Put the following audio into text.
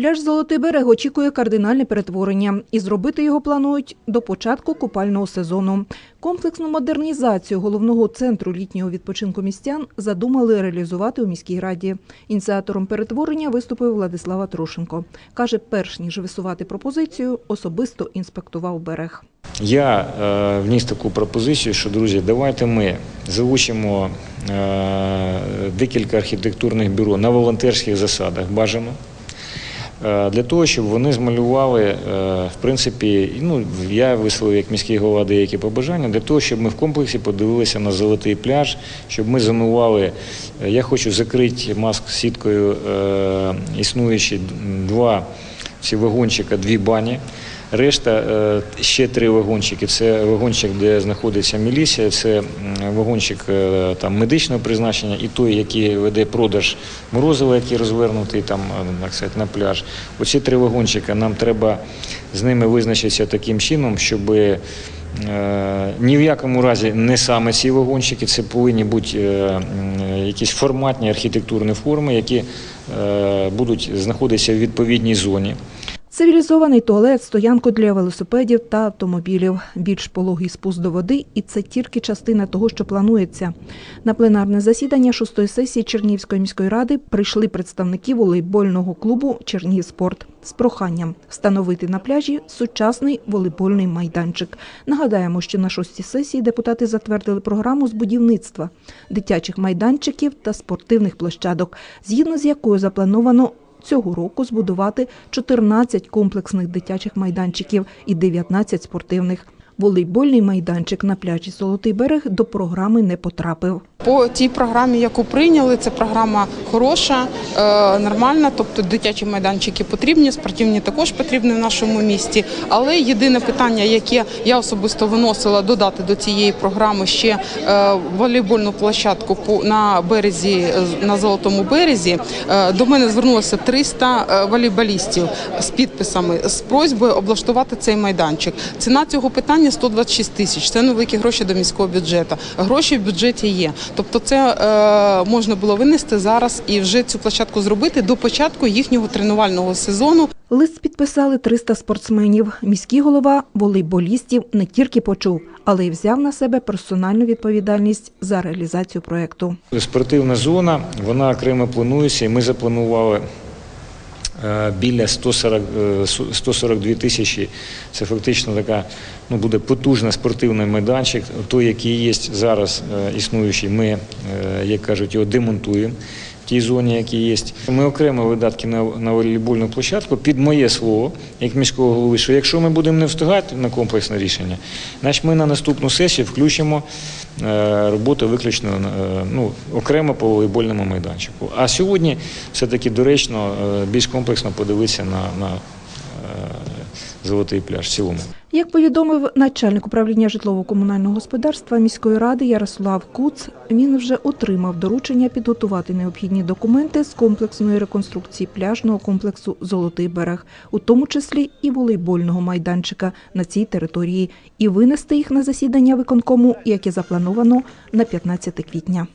Пляж Золотий берег очікує кардинальне перетворення і зробити його планують до початку купального сезону. Комплексну модернізацію головного центру літнього відпочинку містян задумали реалізувати у міській раді. Ініціатором перетворення виступив Владислава Трошенко. Каже, перш ніж висувати пропозицію, особисто інспектував берег. Я е, вніс таку пропозицію, що друзі, давайте ми залучимо е, декілька архітектурних бюро на волонтерських засадах бажано. Е, Для того, щоб вони змалювали, е, в принципі, ну я висловив як міський голова деякі побажання, для того, щоб ми в комплексі подивилися на золотий пляж, щоб ми зонували. е, Я хочу закрити маск сіткою існуючі два ці вагончика, дві бані. Решта е, ще три вагончики. Це вагончик, де знаходиться міліція, це вагончик е, там медичного призначення, і той, який веде продаж морозива, який розвернутий там е, так сказати, на пляж. Оці три вагончика нам треба з ними визначитися таким чином, щоб ні в якому разі не саме ці вагончики, це повинні бути якісь форматні архітектурні форми, які будуть знаходитися в відповідній зоні. Цивілізований туалет, стоянку для велосипедів та автомобілів, більш пологий спуск до води, і це тільки частина того, що планується. На пленарне засідання шостої сесії Чернігівської міської ради прийшли представники волейбольного клубу Чернігівспорт з проханням встановити на пляжі сучасний волейбольний майданчик. Нагадаємо, що на шостій сесії депутати затвердили програму з будівництва дитячих майданчиків та спортивних площадок, згідно з якою заплановано цього року збудувати 14 комплексних дитячих майданчиків і 19 спортивних. Волейбольний майданчик на пляжі Золотий берег до програми не потрапив. По тій програмі, яку прийняли, це програма хороша, е, нормальна. Тобто дитячі майданчики потрібні, спортивні також потрібні в нашому місті. Але єдине питання, яке я особисто виносила додати до цієї програми ще е, волейбольну площадку на березі е, на золотому березі. До мене звернулося 300 е, волейболістів з підписами з просьбою облаштувати цей майданчик. Ціна цього питання 126 тисяч. Це невеликі гроші до міського бюджету. Гроші в бюджеті є. Тобто, це е, можна було винести зараз і вже цю площадку зробити до початку їхнього тренувального сезону. Лист підписали 300 спортсменів. Міський голова волейболістів не тільки почув, але й взяв на себе персональну відповідальність за реалізацію проєкту. Спортивна зона, вона окремо планується, і ми запланували біля 140, е, 142 тисячі. Це фактично така, ну, буде потужна спортивний майданчик. Той, який є зараз е, існуючий, ми, е, як кажуть, його демонтуємо. Тій зоні, які є. Ми окремо видатки на, на волейбольну площадку під моє слово, як міського голови, що якщо ми будемо не встигати на комплексне рішення, значить ми на наступну сесію включимо е, роботу виключно е, ну, окремо по волейбольному майданчику. А сьогодні все-таки доречно е, більш комплексно подивитися на, на е, золотий пляж в цілому. Як повідомив начальник управління житлово-комунального господарства міської ради Ярослав Куц, він вже отримав доручення підготувати необхідні документи з комплексної реконструкції пляжного комплексу Золотий берег, у тому числі і волейбольного майданчика на цій території, і винести їх на засідання виконкому, яке заплановано на 15 квітня.